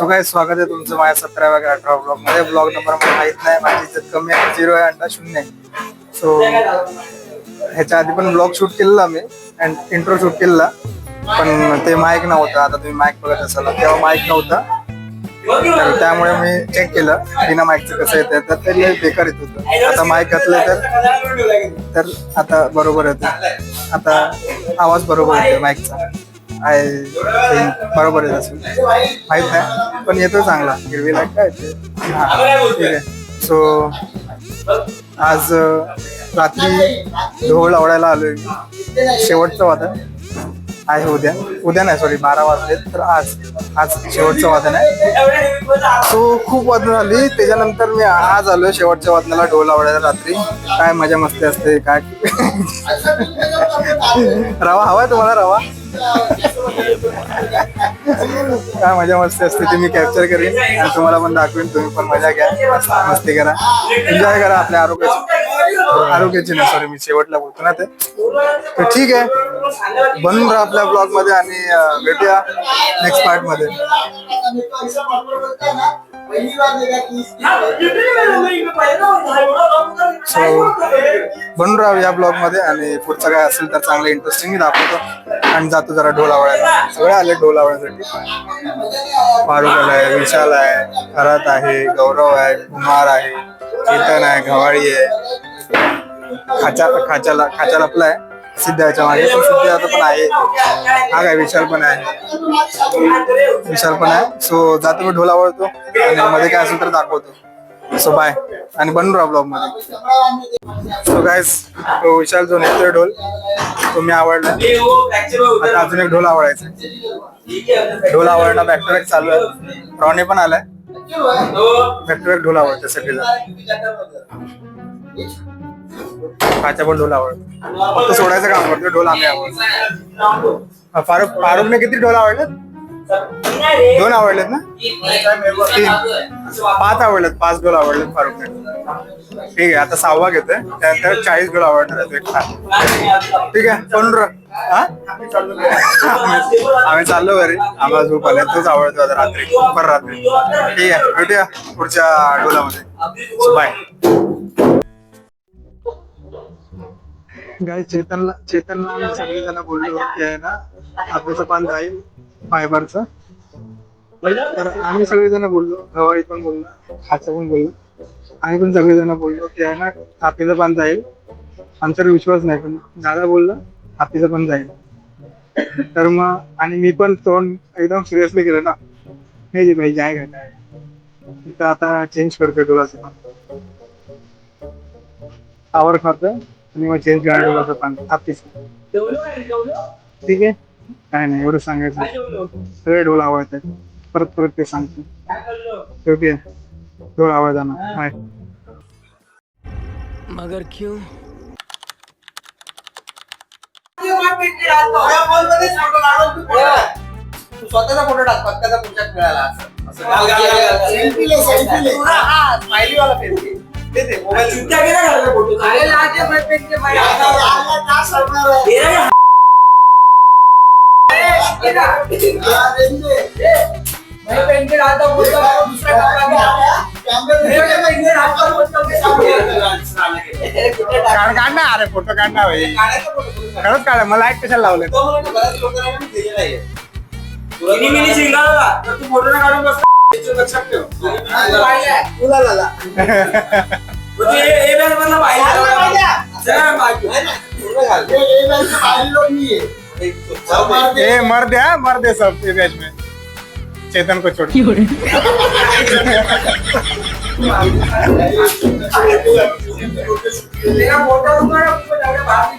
So काय स्वागत आहे तुमचं माझ्या सतराव्या अठरा ब्लॉगमध्ये ब्लॉग नंबर मला माहीत नाही माझी इज्जत कमी आहे झिरो आहे अंडा शून्य आहे. सो ह्याच्या आधी पण ब्लॉग शूट केलेला मी अँड इंट्रो शूट केलेला. पण ते माईक नव्हतं आता तुम्ही माईक बघत असाल. तेव्हा माईक नव्हता. तर त्यामुळे मी चेक केलं बिना माईकचं कसं येतं तर ते लय बेकार येत होतं. आता माईक घातलं तर तर आता बरोबर येतं आता आवाज बरोबर येतो माईकचा आय बरोबर आहे असेल माहीत नाही पण येतो चांगला. हिरवी लाइट काय येते? ठीक आहे. सो आज रात्री ढोल आवडायला आलोय. शेवटचं वादन आहे उद्या. उद्या नाही सॉरी बारा वाजले तर आज. आज शेवटचं वादन आहे. सो खूप वादन झाली. त्याच्यानंतर मी आज आलो शेवटच्या वादनाला ढोल आवडायला रात्री. काय मजा मस्ती असते काय? रवा हवाय तुम्हाला रवा? काय मजा मस्ती असते ती मी कॅप्चर करेन. आणि तुम्हाला पण दाखवेन. तुम्ही पण मजा घ्या. मस्त मस्ती करा. एन्जॉय करा आपल्या आरोग्याची. आरोग्याची ना सॉरी मी शेवटला बोलतो ना ते. तर ठीक आहे. बनून राहा आपल्या ब्लॉगमध्ये आणि भेटूया नेक्स्ट पार्टमध्ये. सो बनून राहा या ब्लॉगमध्ये आणि पुढचं काय असेल तर चांगलं इंटरेस्टिंग दाखवतो. आणि जातो जरा ढोल आवडायला सगळे आले ढोल आवडण्यासाठी फारुख आहे विशाल आहे खरात आहे गौरव आहे कुमार आहे चेतन आहे घवाळी आहे. खाचा खाच्याला खाचा लपला आहे. सिद्ध याच्या मागे. पण सिद्ध पण आहे. हा काय विशाल पण आहे. विशाल पण आहे. सो जातो मी ढोल आवडतो आणि मध्ये काय असेल तर दाखवतो. सो बाय आणि बनून राहा ब्लॉगमध्ये. सो गायस विशाल जो नेतोय ढोल तो मी आवडला. आता अजून एक ढोल आवडायचा. ढोल आवडला बॅक टू बॅक चालू आहे. रॉने पण आलाय. बॅक टू बॅक ढोल आवडतो सगळीला खाच्या पण ढोल आवडतो. फक्त सोडायचं काम करतो ढोल आम्ही आवडतो. फारुख फारुखने किती ढोल आवडला? दोन आवडलेत ना? तीन. पाच आवडलेत पाच ढोल आवडलेत फारुखने ठीक आहे आता सहावा घेतोय. त्यानंतर चाळीस ढोल आवडणार आहेत. एक. ठीक आहे कोण र- हा? आम्ही चाललो घरी. आम्हाला झोप आल्या तोच आवडतो आता रात्री. पर रात्री. ठीक आहे भेटूया पुढच्या डोलामध्ये बाय गाय चेतनला चेतनला आम्ही सगळेजण बोललो की आहे ना आपल्याचं पान जाईल. फायबरचं. तर आम्ही सगळेजण बोललो गवाई पण बोललो खाचा पण बोललो. आम्ही पण सगळेजण बोललो की आहे ना हापीचं पण जाईल. आमच्यावर विश्वास नाही पण दादा बोलला हापीचं पण जाईल. तर मग आणि मी पण तोंड एकदम सिरियसली केलं ना. हे जे भाई जाय घाटा तर आता चेंज करतोय डोळाचं पण आवर खातं आणि मग चेंज करा डोळाचं पण हातीच ठीक आहे? काय नाही एवढं सांगायचं. सगळे ढोल आवडतात परत परत ते सांगतो. शेवटी ढोल आवाजानं हाय. मगर क्यों? स्वतःचा फोटो. टाक पत्त्याचा पुढच्यात मिळाला असं. Selfie ले, selfie ले. हा, हा, smiley वाला selfie. दे, दे, mobile दे. अरे फोटो काढणार भाई खरंच काढा मला एक कशाला लावले तू फोटो काढून बस लक्षात ठेव तुला ए मर दे. हाँ, मर दे सब ये बैच में। चेतन को छोड़ ना बाहर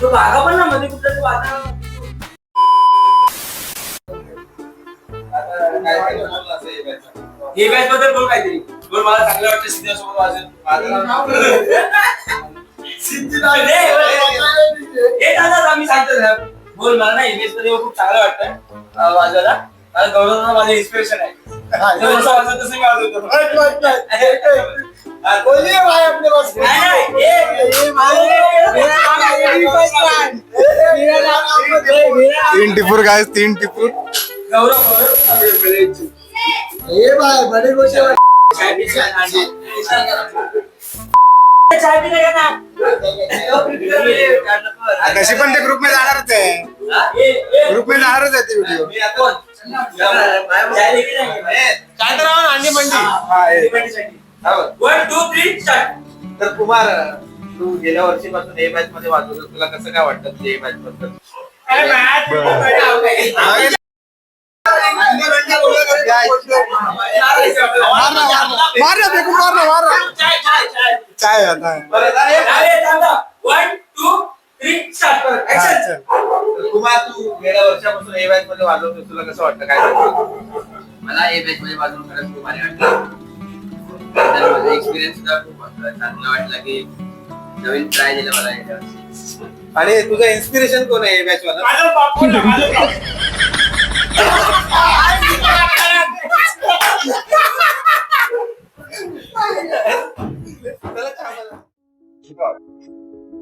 तो भागा पण ना मध्ये तू आता काय हे बॅच बद्दल बोल काहीतरी. बोल मला चांगलं वाटतं सिद्धासोबत वाजेल माझं नाव सिद्धिदास. हे दादा आम्ही सांगतो साहेब बोल मला ना इमेजमध्ये खूप चांगलं वाटतं अं, वाजवायला मला गौरव माझं इन्स्पिरेशन आहे तो जसं वाजवतो तसं मी वाजवतो भाई अपने नाही, नाही, हे- भाई, मेरा नाम है. मेरा नाम है, मेरा नाम है. तीन टिपूर गाइस तीन टिपूर गौरव गौरव ये बाय बड़े गोष्ट तशी पण ते ग्रुपमध्ये जाणारच आहे. ग्रुपमध्ये जाणारच आहे ती व्हिडिओ चाय लेके जाएंगे. काय तर अंडी मंडी. वन टू थ्री स्टार्ट तर कुमार तू गेल्या वर्षीपासून ए मॅच मध्ये वाजवतो तुला कसं काय वाटतं? ए मॅच बद्दल? मार ना फेकून मार ना मार ना चाय आता वन टू थ्री स्टार्ट हा, ऍक्शन चल. तर कुमार तू गेल्या वर्षापासून ए मॅच मध्ये वाजवतो तुला कसं वाटतं काय? मला ए बॅच मध्ये वाजून खरंच खूप भारी वाटलं तर माझा एक्सपिरियन्स सुद्धा खूप चांगला वाटला की नवीन ट्राय दिलं मला याच्या वर्षी आणि तुझं इन्स्पिरेशन कोण आहे ए मॅच वाला माझं बापू ना, माझं बापू.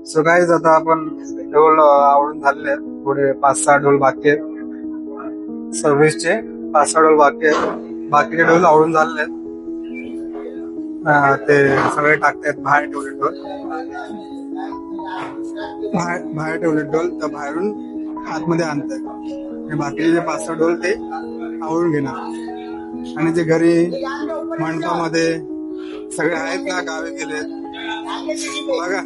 सो गाईज आता आपण ढोल uh, आवडून झालेले आहेत. पुढे पाच सहा ढोल बाकी आहेत. सव्वीसचे पाच सहा ढोल बाकी आहेत. बाकीचे ढोल आवडून झालेले आहेत. ते सगळे टाकतायत बाहेर ठेवले ढोल बाहेर बाहेर ठेवले ढोल तर बाहेरून आतमध्ये आणतायत आणि बाकीचे जे पाच सहा ढोल ते आवळून घेणार. आणि जे घरी मंडपामध्ये सगळे आहेत ना गावे गेलेत बघा.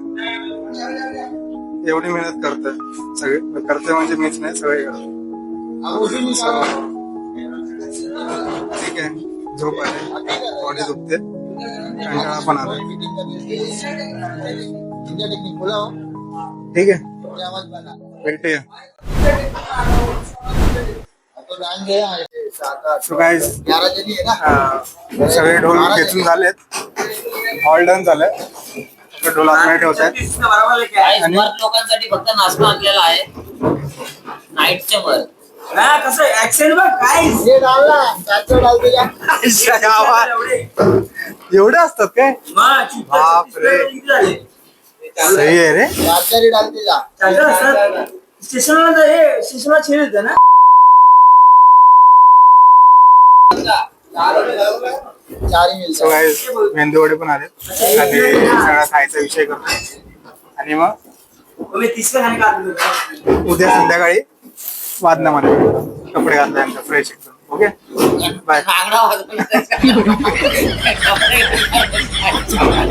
एवढी मेहनत करत सगळे करते म्हणजे मीच नाही सगळे ठीक आहे. झोप आहे बॉडी दुखते. कंटाळा पण आला. ठीक आहे. है अं, सगळे ढोल खेचून झालेत. ऑल डन झालंय. सगळे ढोल आतमध्ये आए. आणि- लोकांसाठी फक्त नाचणं आणलेलं आहे. नाईटचे मर्द हा, कसं ऍक्सेंट बघ काय एवढे असतात काय? मग, चित्त- बापरे. चित्त झाले? सही आहे रे. चाचा ही. स्टेशनला हे स्टेशनला छेड येते ना? चार ही सो मेंदू वडे पण आले आणि सगळा खायचा विषय करतो आणि मग? तुम्ही तिसरं खाणे का आतमध्ये? उद्या संध्याकाळी वादनामध्ये. कपडे घालताय फ्रेश एकदम. ओके बाय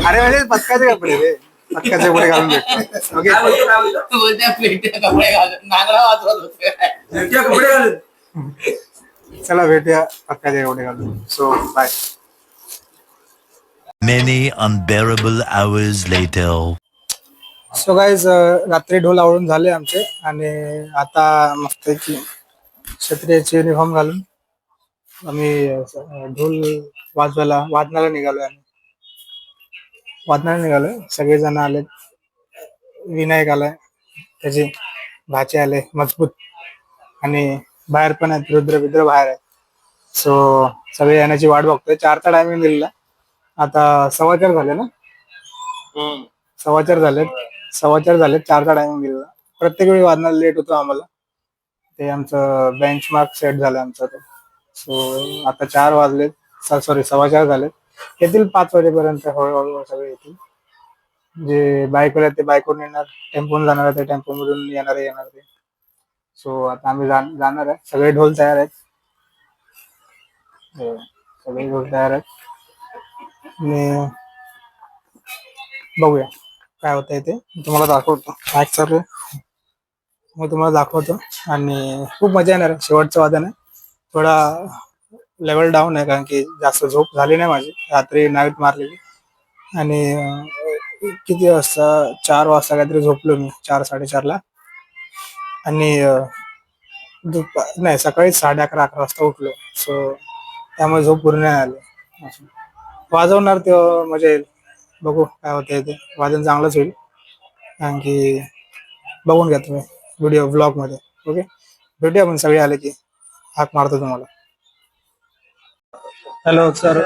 अरे म्हणजे पत्काचे कपडे रे. पत्काचे कपडे घालून भेटतो ओके काय बोलतो काय बोलतो. बोलत्या पेट्या कपडे घालून. नागडा वाजवत होते. नक्की कपडे घालून. चला भेटूया पत्काचे कपडे घालून. So bye Many unbearable hours later. So guys रात्री ढोल आवडून झाले आमचे आणि आता मस्त क्षत्रियाचे युनिफॉर्म घालून आम्ही अं, ढोल वाजवायला वादनाला निघालोय आम्ही. वादनाला निघालोय. सगळेजण आलेत विनायक आलाय. त्याचे भाचे आले. मजबूत. आणि बाहेर पण आहेत. रुद्र बिद्र बाहेर आहे सो सगळे येण्याची वाट बघतोय. चारचा टायमिंग दिलेला. आता सव्वा चार झाले ना? सव्वा चार झालेत. सव्वा चार झालेत चारचा टायमिंग दिलेला. प्रत्येक वेळी वाजण्याला लेट होतो आम्हाला. ते आमचं बेंच मार्क सेट झालं आमचं. तो सो आता चार वाजलेत. सॉरी सव्वा चार झालेत. येतील पाच वाजेपर्यंत हळूहळू सगळे येतील. जे बाईकवर आहेत ते बाईकवरून येणार टेम्पोन जाणार आहे ते टेम्पो मधून येणार येणार ते सो आता आम्ही जाणार आहे. सगळे ढोल तयार आहेत. हो, सगळे ढोल तयार आहेत. आणि बघूया काय होतंय ते. तुम्हाला दाखवतो. काय चालू आहे. मग तुम्हाला दाखवतो. आणि खूप मजा येणार आहे. शेवटचं वादन आहे. थोडा लेवल डाऊन आहे कारण की जास्त झोप झाली नाही माझी. रात्री नाईट मारलेली. आणि किती वाजता चार वाजता काहीतरी झोपलो मी चार साडेचारला आणि दुपार दुपा नाही सकाळी साडे अकरा अकरा वाजता उठलो. सो त्यामुळे झोप पूर्ण नाही आली. वाजवणार तेव्हा मजा येईल बघू काय होतंय ते. वादन चांगलंच होईल. कारण की बघून घ्या तुम्ही व्हिडिओ ब्लॉगमध्ये ओके भेटूया आपण सगळे आले की. हाक मारतो तुम्हाला. हॅलो सर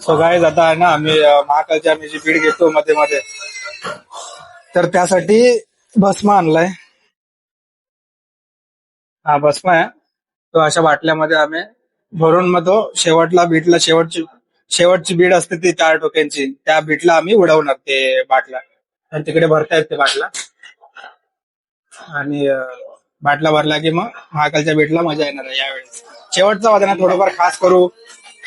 सो गाईज आता आहे ना आम्ही अं, महाकालची आम्ही जी बीड घेतो मध्ये मध्ये तर त्यासाठी भस्म आणलाय. हा भस्म आहे. तो अशा बाटल्यामध्ये आम्ही भरून मग तो शेवटला बीटला शेवटची शेवटची बीड असते ती चार टोक्यांची त्या बीटला आम्ही उडवणार ते बाटला. आणि तिकडे भरतायत ते बाटला. आणि अं, बाटला भरला की मग महाकालच्या बीटला मजा येणार आहे यावेळेस शेवटचा वादना थोडंफार खास करू.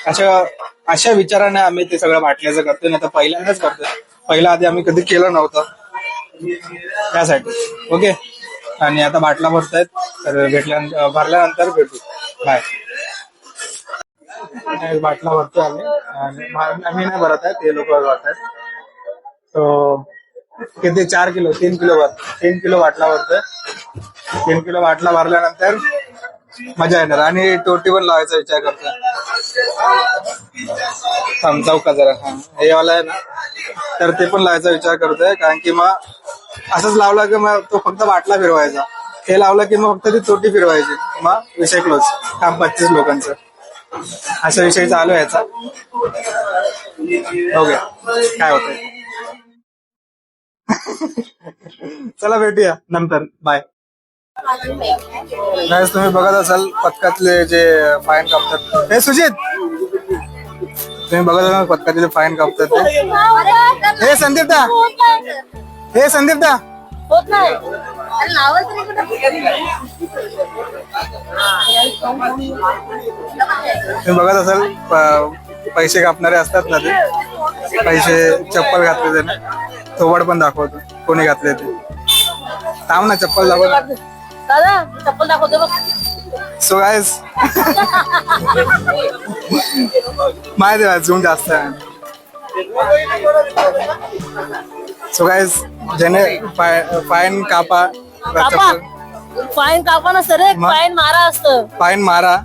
अशा अशा विचाराने आम्ही ते सगळं बाटल्याचं करतोय नाही तर पहिल्यांदाच करतोय. पहिला आधी आम्ही कधी केलं नव्हतं. त्यासाठी. ओके? आणि आता बाटला भरतायत तर भेटल्या भरल्यानंतर भेटू. बाय. बाटला भरतोय आम्ही. आणि आम्ही नाही भरत आहे ते लोक भरत आहेत. किती? चार किलो तीन किलो भर तीन किलो वाटला भरतोय तीन किलो बाटला भरल्यानंतर मजा येणार. आणि टोटी पण लावायचा विचार करतोय. थांब का जरा. हा हे वाला आहे ना. तर ते पण लावायचा विचार करतोय. कारण की मग असंच लावलं की मग तो फक्त वाटला फिरवायचा. हे लावलं की मग फक्त ती तोटी फिरवायची. मग विषय क्लोज काम पस्तीस लोकांचं. असा विषय चालू आहे याचा. ओके काय होतंय. चला भेटूया नंतर. बाय नाही तुम्ही बघत असाल पथकातले जे फाईन कापतात. हे सुजित! तुम्ही बघत असाल पथकातले फाईन कापतात ते. हे संदीप दा हे संदीप दा तुम्ही बघत असाल पैसे कापणारे असतात ना ते. पैसे चप्पल घातले त्याने. थोबड पण दाखवतो. कोणी घातले ते. थांब ना चप्पल दाखव. दादा चप्पल दाखवतो सो गायस माहिती आहे झूम जास्त आहे. सो गायस ज्याने फाईन कापा कापा. फाईन कापा ना सर? फाईन मारा असतं. फाईन मारा.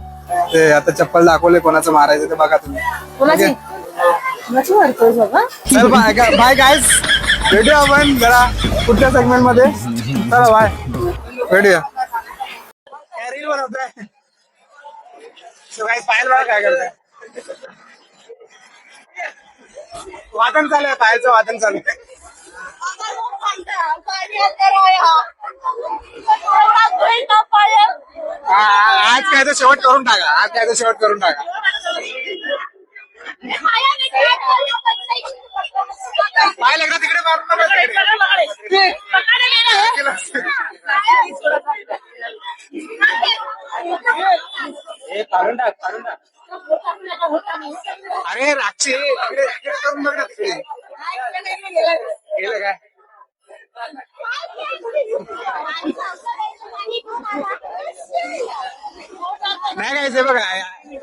ते आता चप्पल दाखवले कोणाचं मारायचं ते बघा तुम्ही. कोणाची? कोणाची मारतोय बाबा चल बाय बाय गायस भेटूया आपण जरा पुढच्या सेगमेंटमध्ये. चला बाय भेटूया रील बनवतोय? So guys, पायल बघा काय करताय. वादन चालू आहे पायलचं वादन चालू आहे. आ- आज काय तर शेवट करून टाका आज काय तर शेवट करून टाका पायल एकदा तिकडे मारून नका तिकडे. हे काढून टाक काढून टाक अरे राक्षी इकडे इकडे करून बघ ना तिकडे गेलं काय नाही गायचं बघा हे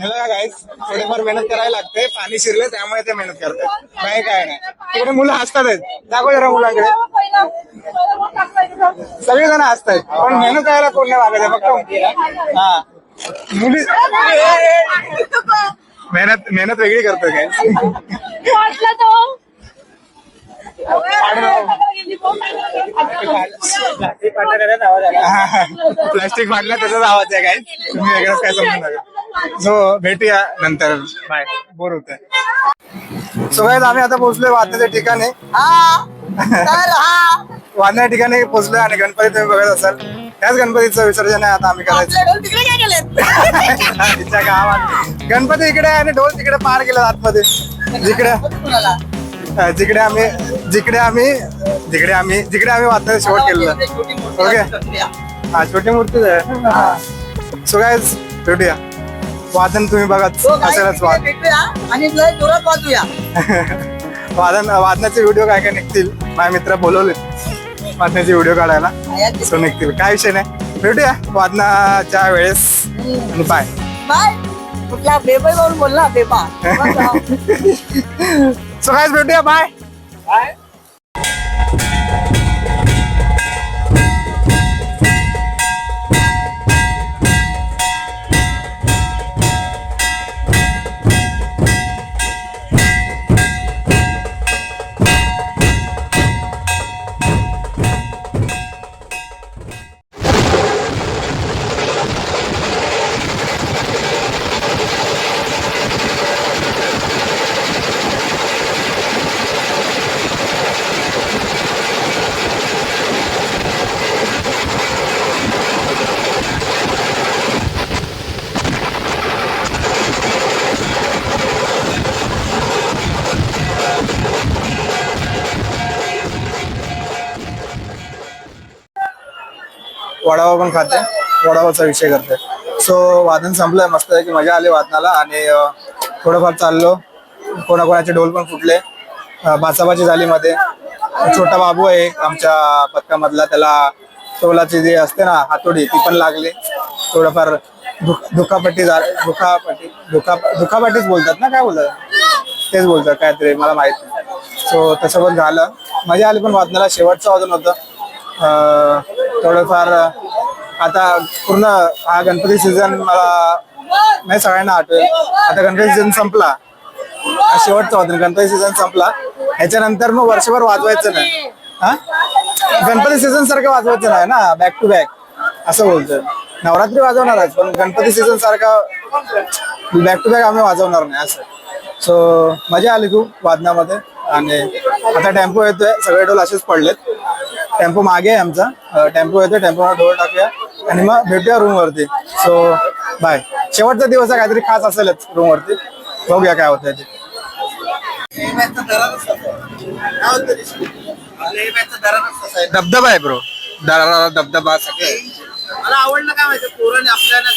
बघा गाईस थोडीफार मेहनत करायला लागते पाणी शिरले त्यामुळे ते मेहनत करतात नाही काय नाही. तिकडे मुलं हसतात आहेत. दाखव जरा मुलांकडे. सगळेजण हसतायत पण मेहनत करायला कोण नाही मागत आहे फक्त हा. मुली मेहनत मेहनत वेगळी करतोय काय? वाटलं तो. प्लास्टिक फाटलं त्याचाच आवाज आहे काय तुम्ही वेगळंच काय समजून नका. सो भेटूया नंतर. बाय बोर होत सो गाईज आम्ही आता पोहोचलोय वादण्याच्या ठिकाणी. वादण्याच्या ठिकाणी पोहोचलोय आणि गणपती तुम्ही बघत असाल. त्याच गणपतीचं विसर्जन आहे आता आम्ही करायचं. केलं गावात. गणपती इकडे आणि ढोल तिकडे पार गेला आतमध्ये. जिकडे जिकडे आम्ही जिकडे आम्ही जिकडे आम्ही जिकडे आम्ही वादण्याचं शेवट केलेलं. ओके? हा छोटी मूर्तीच आहे सो गायज भेटूया. वादन तुम्ही बघत असेलच वाद आणि लय जोरात वाजूया वादन वादनाचे व्हिडिओ काय काय निघतील? माझे मित्र बोलवले वादनाचे व्हिडिओ काढायला. सो निघतील. काय विषय नाही. भेटूया वादनाच्या वेळेस. आणि बाय बाय कुठला म्हणून बोलला बेबा. सो गायज भेटूया बाय वडापाव पण खाते. वडापावचा विषय करते. सो वादन संपलंय. मस्त आहे की मजा आली वादनाला. आणि थोडंफार चाललो. कोणाकोणाचे ढोल पण फुटले. अं, झाली मध्ये. छोटा बाबू आहे आमच्या पथकामधला त्याला टोलाची जी असते ना हातोडी ती पण लागली. थोडंफार दुख दुखापट्टी दुखापट्टी दुखा दुखापट्टीच बोलतात ना काय बोलतात? तेच बोलतात काहीतरी मला माहीत नाही. सो तसं पण झालं. मजा आली पण वादनाला. शेवटचं वादन होतं. थोडंफार आता पूर्ण हा गणपती सीझन मला नाही सगळ्यांना आठवेल. आता गणपती सीझन संपला. शेवटचा होता. गणपती सीझन संपला. ह्याच्यानंतर मग वर्षभर वाजवायचं नाही. हा? गणपती सीझन सारखं वाजवायचं नाही ना? बॅक टू बॅक असं बोलतोय. नवरात्री वाजवणारच पण गणपती सीझन सारखा बॅक टू बॅक आम्ही वाजवणार नाही असं. सो मजा आली खूप वादनामध्ये आणि आता टेम्पो येतोय. सगळे डोल असेच पडलेत. टेम्पो मागे आहे आमचा. टेम्पो येतोय टेम्पोला डोळ टाकूया. आणि मग भेटूया रूम वरती. सो बाय शेवटचा दिवस आहे काहीतरी खास असेलच रूम वरती. बघूया काय होतंय ते. धबधबा आहे ब्रो दरारा धबधबा सगळे. मला आवडलं काय माहिती पोराने आपल्याला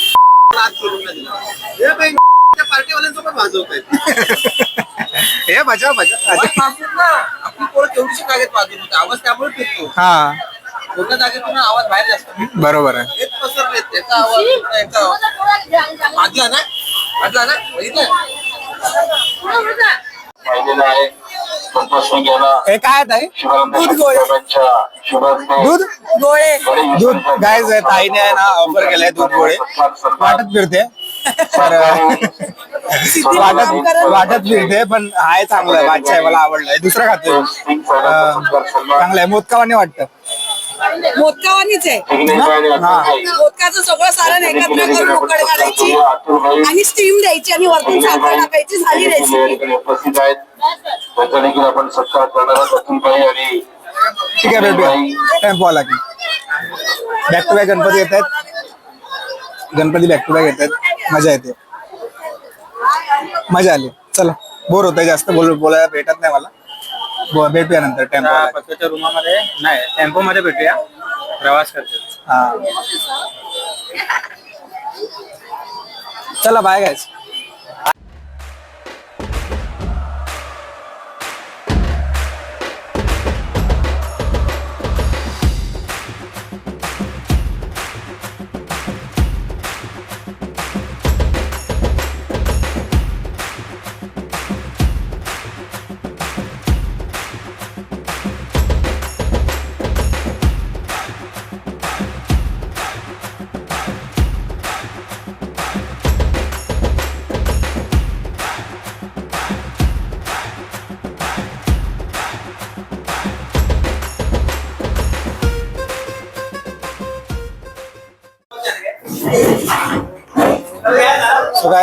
हे त्या पार्टीवाल्यांसोबत वाजवतायत हे मजा मजा आपली पोरं तेवढीशी वाजवत होते. आवाज त्यामुळे फिरतो. हा. छोट्या जागेतून आवाज बाहेर जास्त. बरोबर आहे. पसरले त्याचा आवाज याचा आवाज. वाजला ना? वाजला ना? बघितलं? हे काय आहे ताई? दूध गोळे. दूध गोळे. दूध. गायज आहे ताईने ना ऑफर केलंय दूध गोळे. वाटत फिरते. तर वाटत वाटत फिरते पण आहे चांगलं बादशाह आहे मला आवडलंय. दुसरं खाते चांगलं आहे. मोदकावाने वाटतं. मोदकावानीच आहे. हा? मोदकाचं सगळं सारण एकत्र करून उकड घालायची. आणि स्टीम द्यायची. आणि वरतून साखर टाकायची. झाली रेसिपी उपस्थित आहेत. त्यांचा देखील आपण सत्कार करणार आहोत. अतुलभाई आणि ठीक आहे भेटूया. टेम्पो आला की. बॅक टू बॅक गणपती येत आहेत. गणपती बॅक टू बॅक येत आहेत. मजा येते. मजा आली. चला बोर होतंय जास्त बोल बोलायला भेटत नाही मला. बो- भेटूया नंतर टेम्पो पत्त्याच्या रूमामध्ये नाही टेम्पो मध्ये भेटूया. प्रवास करतो. हा. चला बाय गायच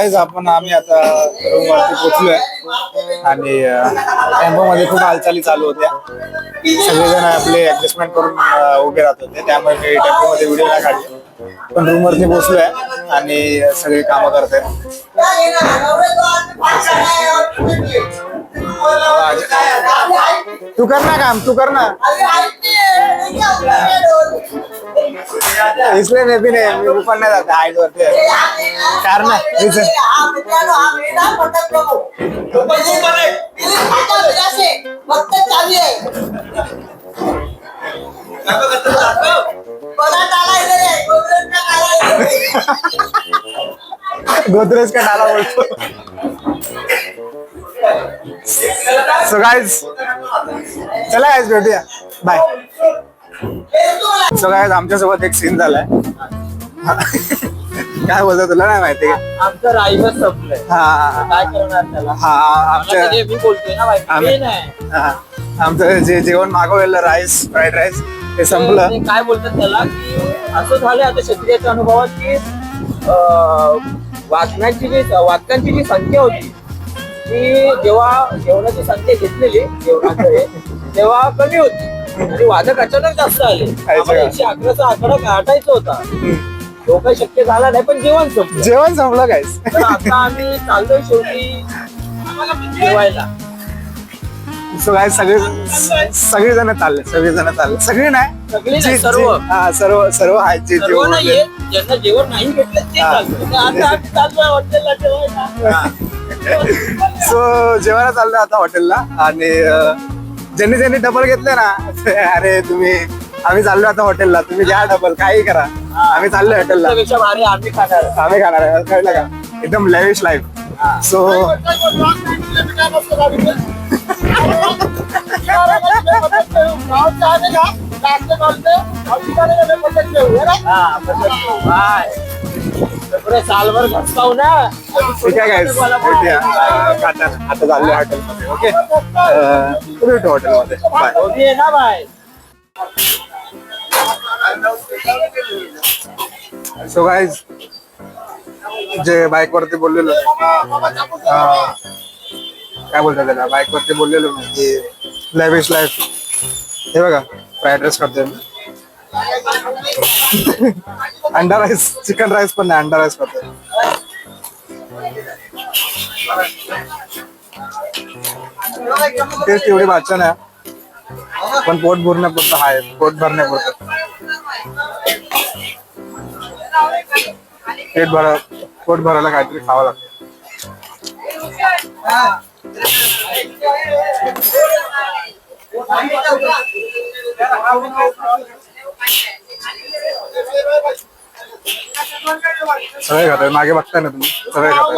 सो गाईज आपण आम्ही आता रूम वरती पोचलोय आणि टेम्पो मध्ये खूप हालचाली चालू होत्या. सगळेजण आपले ऍडजस्टमेंट करून उभे राहत होते. त्यामुळे मी टेम्पो मध्ये व्हिडिओ नाही काढले. पण रूम वरती पोहोचलोय आणि सगळी कामं करते तू कर ना काम तू कर ना. इसलिए मैं भी नहीं मैं ऊपर नहीं जाता हाइट वरती कार ना इसे। फक्त चावी आहे पदार्थ आला इथे रे, गोदरेजचा काला इथे. गोदरेज का डाला बोलतो सो गाइस चला गाइस भेटूया बाय सो गाइस आमच्यासोबत एक सीन झालाय. काय बोलतो तुला नाही माहिती का? आमचं राईवच संपलंय. हा. काय करणार त्याला? हा आमच्या आता ते मी बोलतोय ना बाई आम्ही- ते नाही हा, आमचं जे जेवण मागवलेलं राईस फ्राईड राईस ते संपलं. ते काय बोलतात त्याला की असं झालं आता क्षत्रियाच्या अनुभवात की अं, वाचनाची जी वाचकांची जी संख्या होती ती जेव्हा जेवणाची संख्या घेतलेली जेवणाचं हे, तेव्हा कमी होती. आणि वादक अचानक जास्त आले. आम्हाला एकशे अकराचा आकडा गाठायचा होता. तो काही शक्य झाला नाही पण जेवण संपलं. जेवण संपलं तर आता आम्ही चाललोय शेवटी जेवायला. सो काय सगळे सगळे जण चालले सगळे जण चालले. सगळे नाही सगळे नाही, जे- सर्व. हा सर्व सर्व आहेत जे सर्व जे नाहीये. ज्यांना जेवण नाही भेटलं ते हा. चालतं. आता आम्ही चाललोय हॉटेलला जेवायला. सो जेवायला चाललो आता हॉटेलला. आणि अं, ज्यांनी ज्यांनी डबल घेतले ना अरे तुम्ही आम्ही चाललो आता हॉटेलला तुम्ही घ्या डबल काही करा. आम्ही चाललोय हॉटेलला आम्ही खाणार. आहे. कळलं का? एकदम लेविश लाईफ सो. पुढे सालभर घसकावू ना. ठीक आहे भेटूया. खाताना आता चाललोय हॉटेलमध्ये ओके भेटू हॉटेलमध्ये बाय आहे ना बाय सो गाईज जे बाईक वरती बोललेलो अं, काय बोलतात त्याला? बाईक वरती बोललेलो मी की लॅविश लाईफ हे बघा फ्राईड राईस करतोय मी. अंडा राईस चिकन राईस पण नाही अंडा राईस पण तेच एवढी भाषा नाही. पण पोट भरण्यापुरतं आहे पोट भरण्यापुरतं. पेट भरा पोट भरायला काहीतरी खावं लागतं. सगळे खाताय मागे बघताय ना तुम्ही? सगळे खाताय.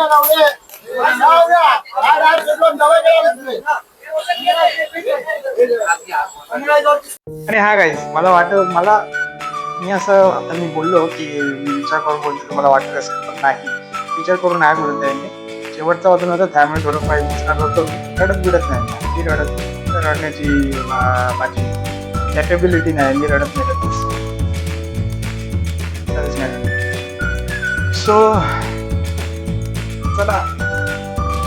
आणि हा गाईज मला वाटत मला मी असं आता मी बोललो की मी विचार करून बोलतो तुम्हाला वाटत असेल पण नाही. विचार करून नाही बोलत त्यांनी शेवटचा वाजून होता त्यामुळे थोडं फाईव्ह विचार करतो. रडत बिडत नाही मी रडत रडण्याची माझी कॅपेबिलिटी नाही मी रडत नाही. सो चला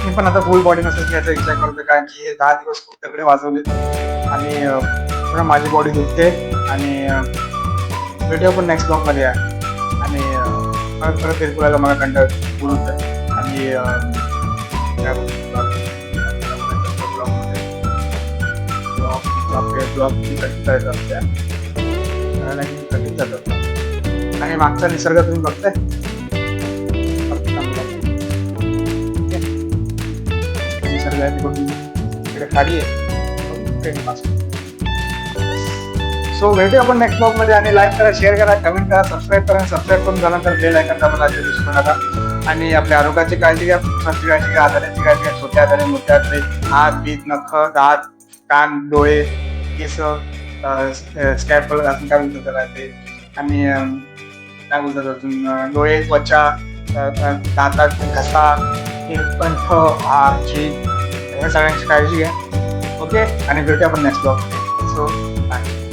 मी पण आता फुल बॉडी नसेल घ्यायचा विचार करतो कारण की हे दहा दिवस खूप तगडे वाजवले आणि अं, माझी बॉडी दुखते आणि अं, पण नेक्स्ट ब्लॉगमध्ये आहे आणि परत परत तेच बोलायला मला कंड बोलत आणि ब्लॉग आणि मागचा निसर्ग तुम्ही बघताय निसर्ग आहे तिकडून इकडे खाली आहे. Train pass. सो भेटू आपण नेक्स्ट ब्लॉगमध्ये आणि लाईक करा शेअर करा कमेंट करा सबस्क्राईब करा सबस्क्राईब करून झाल्यानंतर बेल आयकन दाबायला अजिबात विसरू नका आणि आपल्या आरोग्याची काळजी घ्या स्वतःची काळजी घ्या आजाराची काळजी घ्या छोट्या आजारी मोठ्या आजारी हात बीत नख दात कान डोळे केस स्कॅल्पल घासून काय बोलतात त्याला ते? आणि काय बोलतात अजून? डोळे त्वचा दातात घसा हे हात जीभ या सगळ्यांची काळजी घ्या. ओके? आणि भेटूया आपण नेक्स्ट ब्लॉग सो बाय